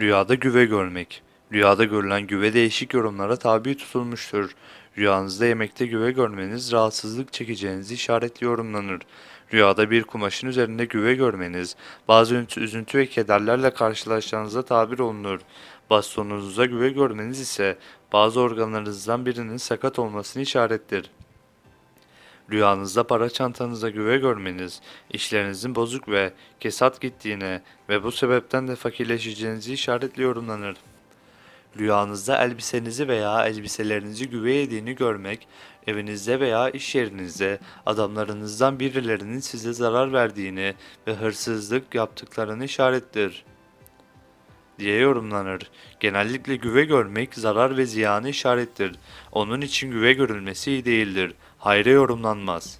Rüyada güve görmek. Rüyada görülen güve değişik yorumlara tabi tutulmuştur. Rüyanızda yemekte güve görmeniz rahatsızlık çekeceğinizi işaretli yorumlanır. Rüyada bir kumaşın üzerinde güve görmeniz, bazı üzüntü, ve kederlerle karşılaşacağınıza tabir olunur. Bastonunuzda güve görmeniz ise bazı organlarınızdan birinin sakat olmasını işarettir. Rüyanızda para çantanızda güve görmeniz, işlerinizin bozuk ve kesat gittiğine ve bu sebepten de fakirleşeceğinizi işaretli yorumlanır. Rüyanızda elbisenizi veya elbiselerinizi güve yediğini görmek, evinizde veya iş yerinizde adamlarınızdan birilerinin size zarar verdiğini ve hırsızlık yaptıklarını işarettir diye yorumlanır. Genellikle güve görmek zarar ve ziyanı işarettir. Onun için güve görülmesi iyi değildir. Hayra yorumlanmaz.